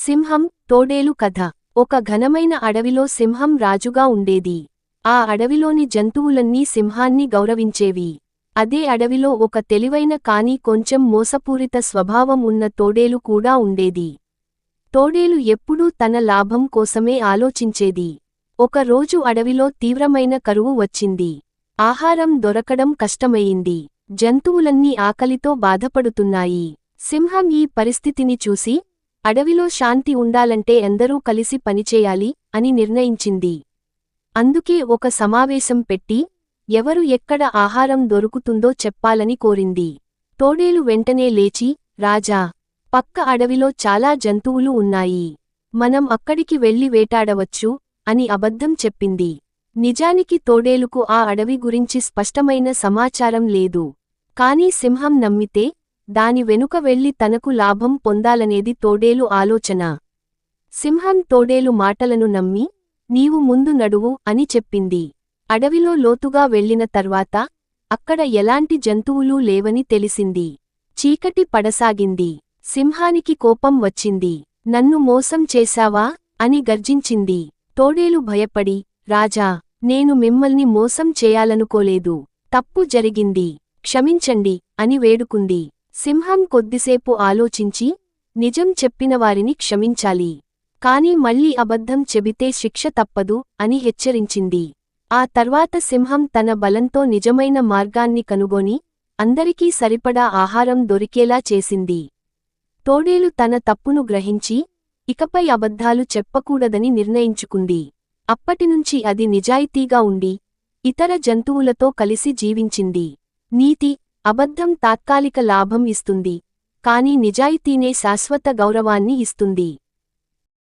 సింహం తోడేలు కథ. ఒక ఘనమైన అడవిలో సింహం రాజుగా ఉండేది. ఆ అడవిలోని జంతువులన్నీ సింహాన్ని గౌరవించేవి. అదే అడవిలో ఒక తెలివైన కాని కొంచెం మోసపూరిత స్వభావం ఉన్న తోడేలు కూడా ఉండేది. తోడేలు ఎప్పుడూ తన లాభం కోసమే ఆలోచించేది. ఒక రోజు అడవిలో తీవ్రమైన కరువు వచ్చింది. ఆహారం దొరకడం కష్టమయింది జంతువులన్నీ ఆకలితో బాధపడుతున్నాయి. సింహం ఈ పరిస్థితిని చూసి అడవిలో శాంతి ఉండాలంటే ఎందరూ కలిసి పనిచేయాలి అని నిర్ణయించింది. అందుకే ఒక సమావేశం పెట్టి ఎవరు ఎక్కడ ఆహారం దొరుకుతుందో చెప్పాలని కోరింది. తోడేలు వెంటనే లేచి రాజా పక్క అడవిలో చాలా జంతువులు ఉన్నాయి. మనం అక్కడికి వెళ్ళి వేటాడవచ్చు అని అబద్ధం చెప్పింది. నిజానికి తోడేలుకు ఆ అడవి గురించి స్పష్టమైన సమాచారం లేదు. కాని సింహం నమ్మితే దాని వెనుక వెళ్ళి తనకు లాభం పొందాలనేది తోడేలు ఆలోచన. సింహం తోడేలు మాటలను నమ్మి నీవు ముందు నడువు అని చెప్పింది. అడవిలో లోతుగా వెళ్ళిన తర్వాత అక్కడ ఎలాంటి జంతువులూ లేవని తెలిసింది. చీకటి పడసాగింది. సింహానికి కోపం వచ్చింది. నన్ను మోసం చేశావా? అని గర్జించింది. తోడేలు భయపడి రాజా నేను మిమ్మల్ని మోసం చేయాలనుకోలేదు. తప్పు జరిగింది. క్షమించండి అని వేడుకుంది. సింహం కొద్దిసేపు ఆలోచించి నిజం చెప్పినవారిని క్షమించాలి. కాని మళ్ళీ అబద్ధం చెబితే శిక్ష తప్పదు అని హెచ్చరించింది. ఆ తర్వాత సింహం తన బలంతో నిజమైన మార్గాన్ని కనుగొని అందరికీ సరిపడా ఆహారం దొరికేలా చేసింది. తోడేలు తన తప్పును గ్రహించి ఇకపై అబద్ధాలు చెప్పకూడదని నిర్ణయించుకుంది. అప్పటినుంచి అది నిజాయితీగా ఉండి ఇతర జంతువులతో కలిసి జీవించింది. నీతి అబద్ధం తాత్కాలిక లాభం ఇస్తుంది. కాని నిజాయితీనే శాశ్వత గౌరవాన్ని ఇస్తుంది.